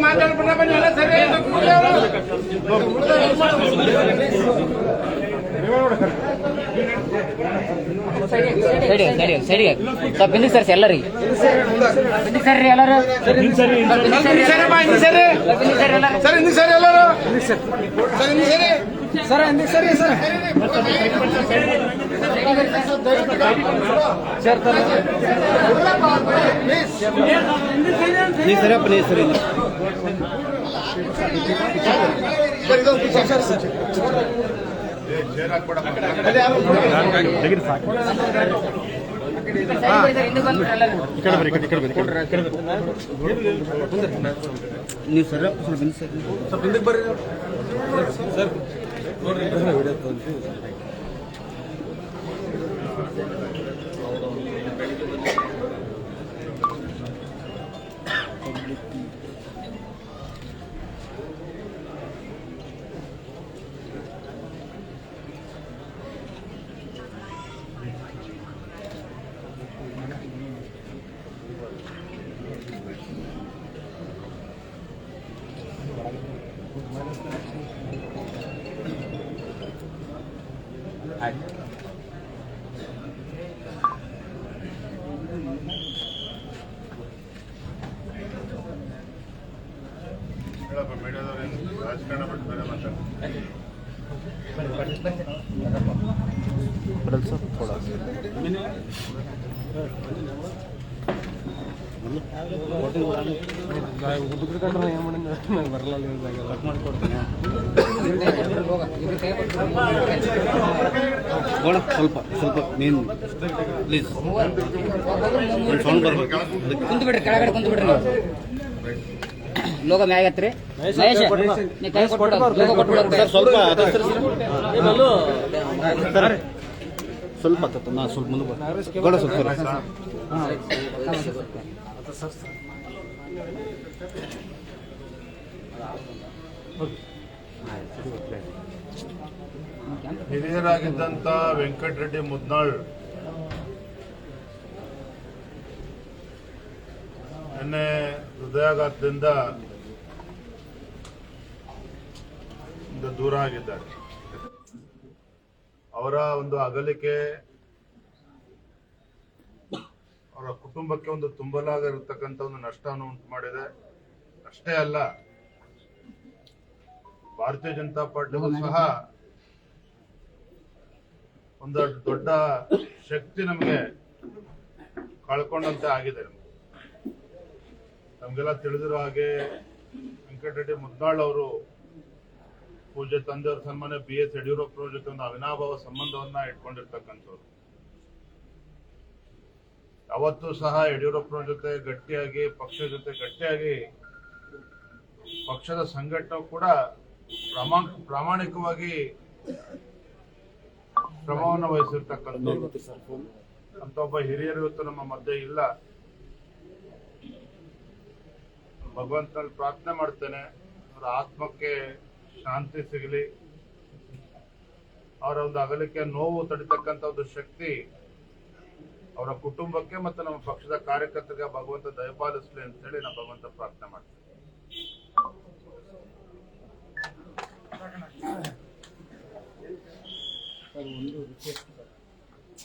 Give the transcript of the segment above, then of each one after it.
ಮಾತಾಡ್ಬಿಟ್ರೆ ಬನ್ನಿ ಎಲ್ಲ ಸರಿ ಸರ್. Sir sir. ಸೈಡಿಗೆ ಸರ್ ಸರ್ ಸರ್ಸಿ ಸರ್ ಬಿಂದಿ ಸರ್ ಎಲ್ಲರೂ? ಹಿಂದ್ ಸರಿ ಸರ್ ಹಿಂದ್ ಸರಿ. ಬಿಂದಿ ಸರ್ ಎಲ್ಲರೂ? ಸರ್ ಹಿಂದ್ ಸರಿ ಎಲ್ಲರೂ? ಸರಿ ಸರ್ ಸರಿ ಸರ್ ಸರಿ ಸರ್ ಸರಿ ನೀವು ಸರಿಯಪ್ಪ ಸ್ವಲ್ಪ ಸರಿ ಸ್ವಲ್ಪ ಹಿಂದಕ್ಕೆ ಬರ್ರಿ ಸರ್ ಹೇಳಪ್ಪ ಮೀಡಿಯಾದವ್ರೇನು ರಾಜಕಾರಣ ಬಿಟ್ಟು ಬೇರೆ ಮಾತಾಡ್ತಾರೆ ನೋಡ ಸ್ವಲ್ಪ ಸ್ವಲ್ಪ ನೀನು. ಪ್ಲೀಸ್ ಸೌಂಡ್ ಬರ್ಬೇಕು. ಕುಂತು ಬಿಡ್ರಿ ಕೆಳಗಡೆ ಕುಂತು ಬಿಡ್ರಿ ನೀವು. ಲೋಗ ಮ್ಯಾಗ ಹತ್ರಿ ಮಹೇಶ್ ನೀ ಕೈ ಕೊಟ್ಬಿಡು ಲೋಗ ಕೊಟ್ಬಿಡು ಸರ್ ಸ್ವಲ್ಪ ಸ್ವಲ್ಪ ಸ್ವಲ್ಪ ಮುಂದೆ ಸ್ವಲ್ಪ ಸರ್ ಹಿರಿಯರಾಗಿದ್ದಂಥ ವೆಂಕಟರೆಡ್ಡಿ ಮುದ್ನಾಳ್ ನಿನ್ನೆ ಹೃದಯಾಘಾತದಿಂದ ದೂರ ಆಗಿದ್ದಾರೆ. ಅವರ ಒಂದು ಅಗಲಿಕೆ ಅವರ ಕುಟುಂಬಕ್ಕೆ ಒಂದು ತುಂಬಲಾಗಿರತಕ್ಕಂಥ ಒಂದು ನಷ್ಟವನ್ನು ಉಂಟು ಮಾಡಿದೆ. ಅಷ್ಟೇ ಅಲ್ಲ ಭಾರತೀಯ ಜನತಾ ಪಾರ್ಟಿಗೂ ಸಹ ಒಂದು ದೊಡ್ಡ ಶಕ್ತಿ ನಮಗೆ ಕಳ್ಕೊಂಡಂತೆ ಆಗಿದೆ. ನಮಗೆಲ್ಲ ನಮ್ಗೆಲ್ಲ ತಿಳಿದಿರೋ ಹಾಗೆ ವೆಂಕಟರೆಡ್ಡಿ ಮುದ್ನಾಳ್ ಅವರು ಪೂಜೆ ತಂದೆಯವ್ರ ಸನ್ಮಾನ ಬಿ ಎಸ್ ಯಡಿಯೂರಪ್ಪ ಜೊತೆ ಒಂದು ಅವಿನಾಭಾವ ಸಂಬಂಧವನ್ನ ಇಟ್ಕೊಂಡಿರ್ತಕ್ಕಂಥವ್ರು. ಅವತ್ತು ಸಹ ಯಡಿಯೂರಪ್ಪನ ಜೊತೆ ಗಟ್ಟಿಯಾಗಿ, ಪಕ್ಷದ ಜೊತೆ ಗಟ್ಟಿಯಾಗಿ ಪಕ್ಷದ ಸಂಘಟನೆ ಕೂಡ ಪ್ರಮಾ, ಪ್ರಾಮಾಣಿಕವಾಗಿ ಕ್ರಮವನ್ನು ವಹಿಸಿರ್ತಕ್ಕಂಥ ಅಂತ ಒಬ್ಬ ಹಿರಿಯರು ಇವತ್ತು ನಮ್ಮ ಮಧ್ಯೆ ಇಲ್ಲ. ಭಗವಂತನಲ್ಲಿ ಪ್ರಾರ್ಥನೆ ಮಾಡ್ತೇನೆ. ಅವರ ಆತ್ಮಕ್ಕೆ ಶಾಂತಿ ಸಿಗಲಿ. ಅವರ ಒಂದು ಅಗಲಿಕೆ ನೋವು ತಡಿತಕ್ಕಂಥ ಒಂದು ಶಕ್ತಿ ಅವರ ಕುಟುಂಬಕ್ಕೆ ಮತ್ತು ನಮ್ಮ ಪಕ್ಷದ ಕಾರ್ಯಕರ್ತರಿಗೆ ಭಗವಂತ ದಯಪಾಲಿಸ್ಲಿ ಅಂತ ಹೇಳಿ ನಾವು ಭಗವಂತ ಪ್ರಾರ್ಥನೆ ಮಾಡ್ತೀವಿ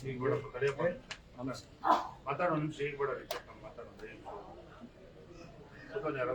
ಈಗ ಮಾತಾಡೋಣ ಕರೆಯಪ್ಪ. ಮಾತಾಡೋ ರಿಕ್ವೆಸ್ಟ್ ಮಾತಾಡೋದು ಯಾರು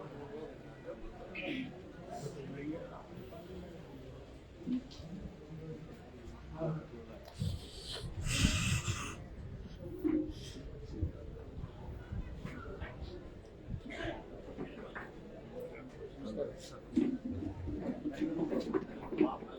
わあ。